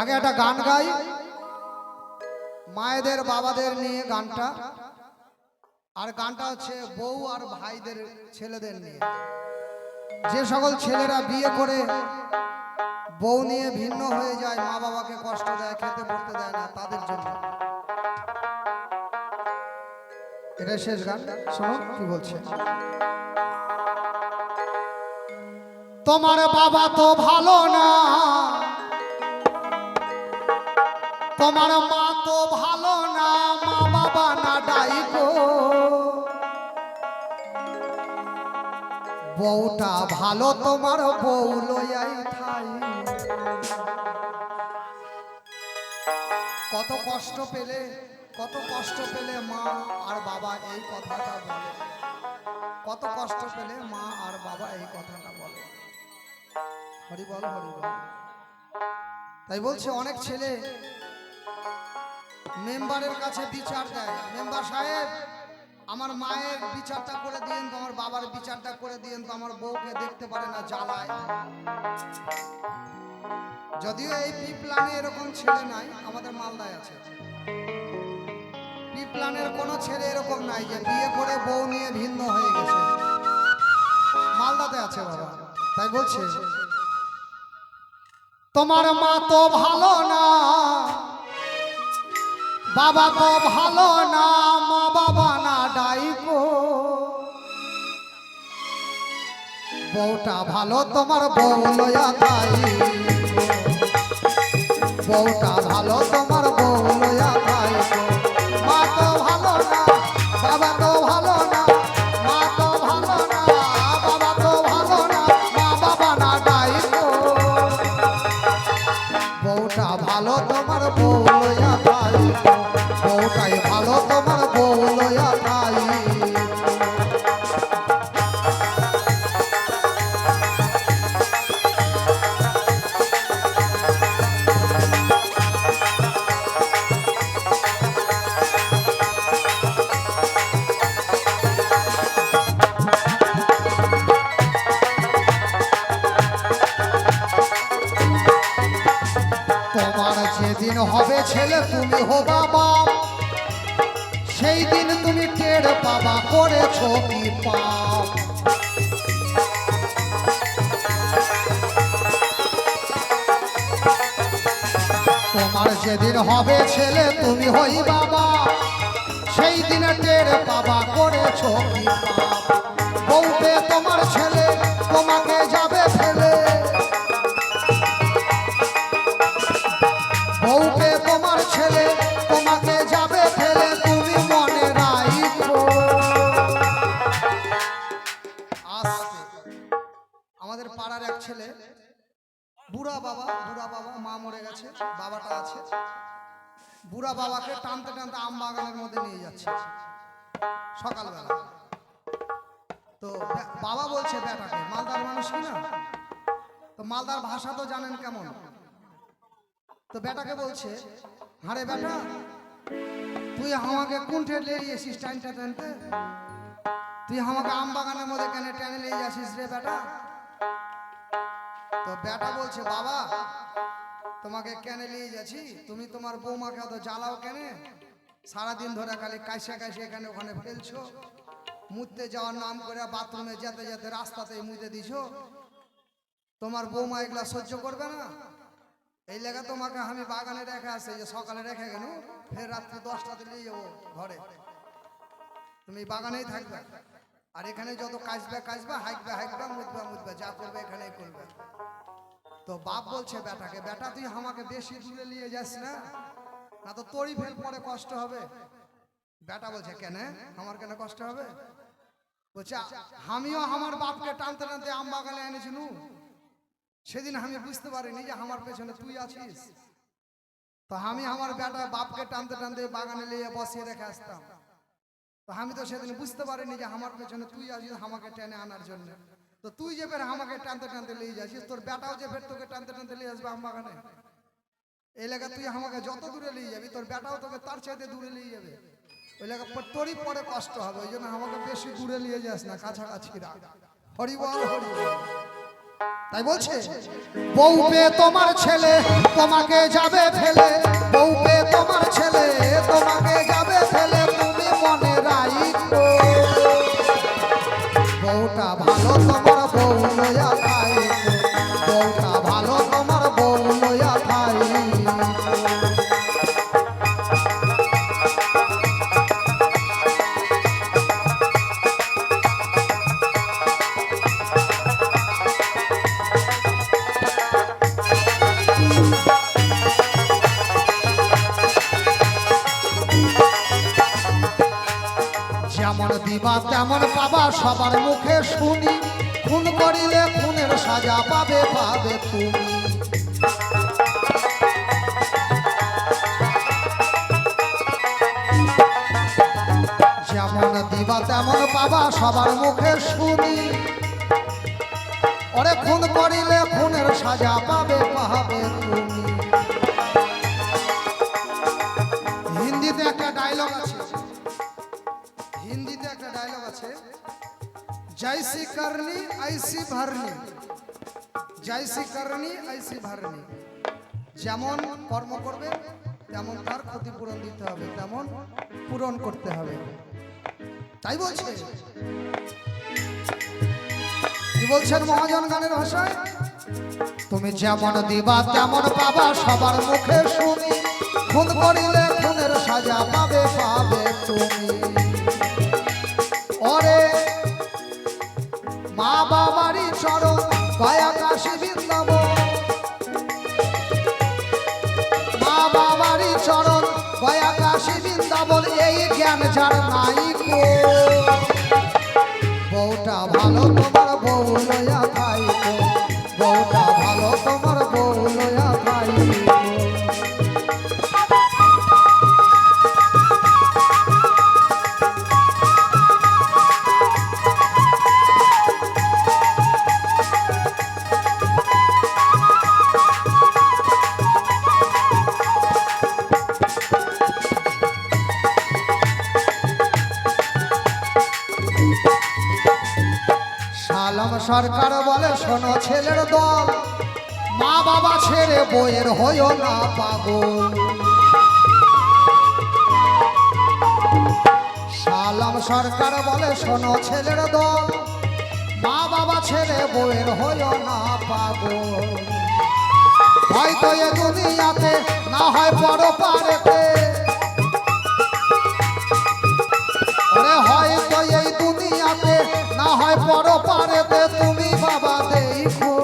আগে একটা গান গাই। মায়েদের বাবাদের নিয়ে গানটা। আর গানটা হচ্ছে বউ আর ভাইদের ছেলেদের নিয়ে। যে সকল ছেলেরা বিয়ে করে, বউ নিয়ে ভিন্ন হয়ে যায়, মা বাবাকে কষ্ট দেয়, খেতে পড়তে দেয় না তাদের জন্য। এটা শেষ গান। শোনো কি বলছে? তোমার বাবা তো ভালো না। তোমার মা তো ভালো না, মা বাবা না ডাইকো বউটা ভালো, তোমার বউ লইয়াই থাই। কত কষ্ট পেলে, কত কষ্ট পেলে মা আর বাবা এই কথাটা বলে। কত কষ্ট পেলে মা আর বাবা এই কথাটা বলে। হরি বল হরি বল তাই বলছে, অনেক ছেলে মেম্বারের কাছে বিচার দেয়। মেম্বার সাহেব, আমার মায়ের বিচারটা করে দিন তো, আমার বাবার বিচারটা করে দিন তো, আমার বউকে দেখতে পারে না, জ্বালায়। যদিও এই পিপ্লানে এরকম ছেলে নাই, আমাদের মালদায় আছে। পিপ্লানের কোনো ছেলে এরকম নাই যে বিয়ে করে বউ নিয়ে ভিন্ন হয়ে গেছে। মালদাতে আছে বাবা, তাই বলছে, তোমার মা তো ভালো না। বাবা তো ভালো না, মা বাবা না ডাইকো বউটা ভালো, তোমার বউ লয়া তাই বউটা ভালো, তোমার বউ লয়া সেই দিন তুমি টের পাবা, করেছ কি পাপ তোমার যেদিন হবে ছেলে, তুমি হই বাবা। সেই দিনে টের পাবা, করেছ কি পাপ বউকে তোমার ছেলে, তোমাকে যাবে ফেলে। বাগানের মধ্যে নিয়ে যাচ্ছে। সকালবেলা। তো বাবা বলছে বেটাকে মালদার মানুষ কি না? তো মালদার ভাষা তো জানেন কেমন। তো বেটাকে বলছে হারে বেটা তুই আমাকে কোন ট্রেন এসিস টাইমটা টানতে। তুই আমাকে আম বাগানের মধ্যে কেন টেনে নিয়ে যাচ্ছিস রে বেটা তো বেটা বলছে, বাবা, তোমাকে কেন নিয়ে যাচ্ছি? তুমি তোমার বৌমাকে অত জ্বালাও কেন? সারাদিন ধরে খালি কাইসে কাইসে এখানে ওখানে ফেলছো? মুততে যাওয়ার নাম করে বাথরুমে যেতে যেতে রাস্তাতেই মুতে দিছো? তোমার বৌমা এগুলা সহ্য করবে না? এই লেগে তোমাকে আমি বাগানে রেখে আসছি যে সকালে রেখে গেল, ফের রাত্রে দশটাতে নিয়ে যাব ঘরে। তুমি বাগানেই থাকবে। আর এখানে যত কাজবে কাজবে হাইকবে হাইকবে মুতবে মুতবে, যা করবে এখানেই করবে। তো বাপ বলছে, বেটাকে, বেটা, তুই আমাকে বেশি দূরে নিয়ে যাস না? না তো তোরই ফের পরে কষ্ট হবে। বেটা বলছে, কেন? আমার কেন কষ্ট হবে? বলছে, আমিও আমার বাপকে টানতে টানতে আম বাগানে এনেছি নু সেদিন আমি বুঝতে পারিনি যে আমার পেছনে তুই আছিস। তো আমি আমার বেটা বাপকে টানতে টানতে বাগানে নিয়ে বসিয়ে রেখে আসতাম। তো আমি তো সেদিন বুঝতে পারিনি যে আমার পেছনে তুই আছিস আমাকে টেনে আনার জন্য। তো তুই যে ফের আমাকে টানতে টানতে নিয়ে যাচ্ছিস, তোর বেটাও যে ফের তোকে টানতে টানতে নিয়ে আসবে আম বাগানে? এই লেগে তুই আমাকে যত দূরে নিয়ে যাবি, তোর বেটাও তোকে তার চাইতে দূরে নিয়ে যাবে। ওই লেগে তোরই পরে কষ্ট হবে, ওই জন্য আমাকে বেশি দূরে নিয়ে যাস না, কাছাকাছি তাই বলছে, বউ পেয়ে তোমার ছেলে তোমাকে যাবে ফেলে, বউ পেয়ে তোমার ছেলে তোমাকে যাবে ফেলে, তুমি মনে রাখো বউটা ভালো তোমার বউ যেমন দিবা তেমন পাবা, সবার মুখে শুনি। খুন করিলে খুনের সাজা পাবে পাবে তুমি। যেমন দিবা তেমন পাবা, সবার মুখে শুনি। খুন করিলে খুনের সাজা পাবে পাবে তুমি। জৈসি করনি ऐसी ভরনি জৈসি করনি ऐसी ভরনি যেমন কর্ম করবে তেমন তার ক্ষতিপূরণ দিতে হবে তেমন পূরণ করতে হবে তাই বলছে কি বলছেন মহাজন গানের ভাষায় তুমি যেমন দিবা তেমন পাবা সবার মুখে শুনি খুন করিলে খুনের সাজা পাবে পাবে তুমি মা বাবারই স্মরণ কয়া কাশি বৃন্দাব মা বাবারই স্মরণ কয়া কাশি বৃন্দাবন, এই জ্ঞান যার নাই বউটা ভালো, তোমার বউ লয়া সালাম সরকার বলে, শোনো ছেলের দল, মা বাবা ছেড়ে বইয়ের হইও না, পাগল। সালাম সরকার বলে, শোনো ছেলের দল, মা বাবা ছেড়ে বইয়ের হইও না, পাগল। হয়তো এ দুনিয়াতে না হয় বড় পারেতে হয় পর পারেতে তুমি বাবা দেখো।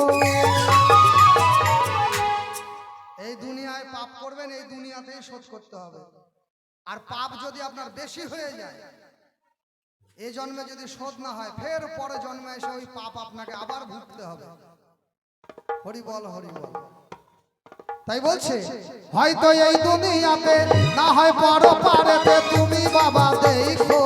এই দুনিয়ায় পাপ করবেন, এই দুনিয়াতেই শোধ করতে হবে। আর পাপ যদি আপনার বেশি হয়ে যায় এই জন্মে যদি শোধ না হয়, ফের পরে জন্মে এসে ওই পাপ আপনাকে আবার ভুগতে হবে। হরি বল হরি বল। তাই বলছে, হয়তো এই দুনিয়াতে না হয় পর পারেতে তুমি বাবা দেখো।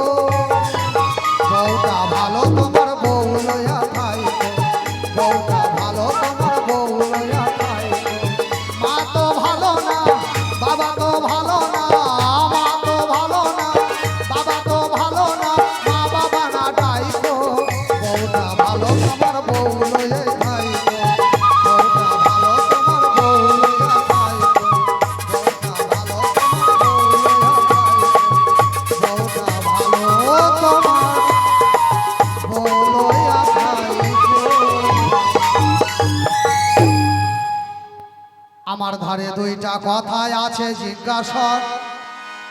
আমার ধারে দুইটা কথায় আছে জিজ্ঞাসা।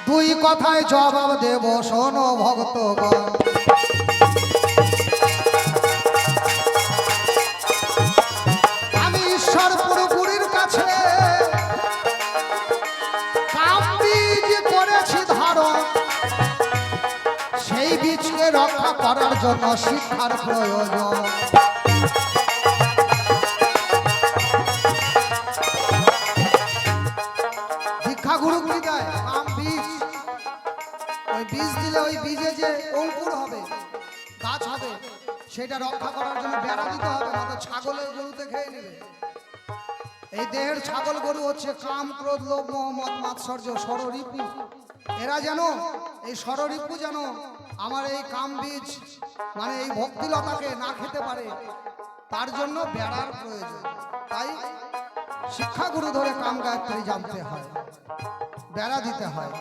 দুই কথায় জবাব দেব, শোনো ভক্তগণ। আমি কাছে ধারণ। সেই রক্ষা করার জন্য শিক্ষার প্রয়োজন। গাছ সেটা রক্ষা করার জন্য বেড়া দিতে হবে, না তো ছাগলের গরুতে খেয়ে নেবে। এই দেহের ছাগল গরু হচ্ছে কাম, ক্রোধ, লোভ, মোহাম্মদ, মাৎসর্য ষড়রিপু এরা যেন, এই ষড়রিপু যেন আমার এই কাম বীজ মানে এই ভক্তিলতাকে না খেতে পারে, তার জন্য বেড়ার প্রয়োজন। তাই শিক্ষাগুরু ধরে কাম গায়ত্রী জানতে হয়, বেড়া দিতে হয়।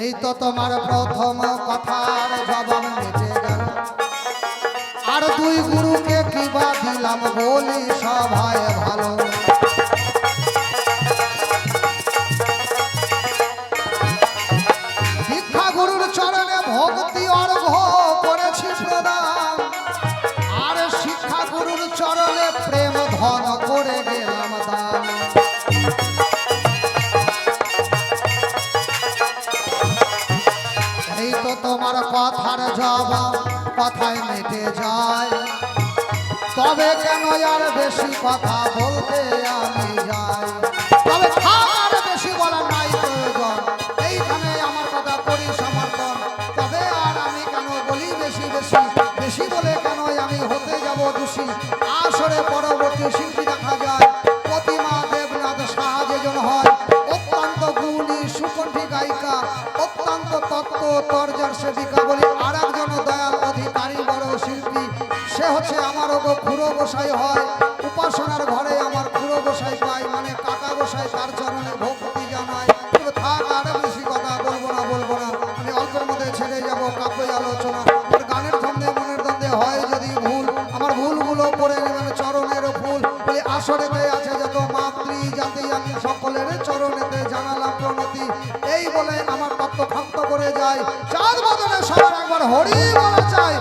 এই তো তোমার প্রথম কথার জবাব বেঁচে গেল। আর দুই গুরুকে কিবা দিলাম বলি সবাই ভালো। বেশি কথা বলতে আমি যাই। তবে থাক বেশি বলার নাই প্রয়োজন। এইখানে আমার কথা করি সমর্পণ তবে আর আমি কেন বলি বেশি বেশি? বেশি বলে কেন আমি হতে যাব দোষী? আসরে পরবর্তী শিল্পী দেখা যায়। প্রতিমা দেবনাথ সাহা যেজন হয়। অত্যন্ত গুণী, সুকণ্ঠী গায়িকা, অত্যন্ত তত্ত্ব তর্জার সেবিকা বলি আর একজন দয়াল অধিকারী বড় শিল্পী। সে হচ্ছে আমার ওগো খুড়ো গোসাই হয়। উপাসনার ঘরে আমার খুড়ো গোসাই পাই মানে কাকা গোসাই, তার চরণে ভক্তি জানায়। থাক, আর বেশি কথা বলব না বলব না। আমি অল্পের মধ্যে ছেড়ে যাব, কাব্য আলোচনা। আর গানের দ্বন্দ্বে মনের দ্বন্দ্বে হয় যদি ভুল। আমার ভুলগুলো করে নেবেন চরণের ফুল। বলি আসরেতে আছে যত মাতৃ জাতি, আমি সকলের চরণেতে জানালাম প্রণতি। এই বলে আমার তত্ত্ব খান্ত করে যায়। চাঁদ বদলে সবার একবার হরি বলা চাই।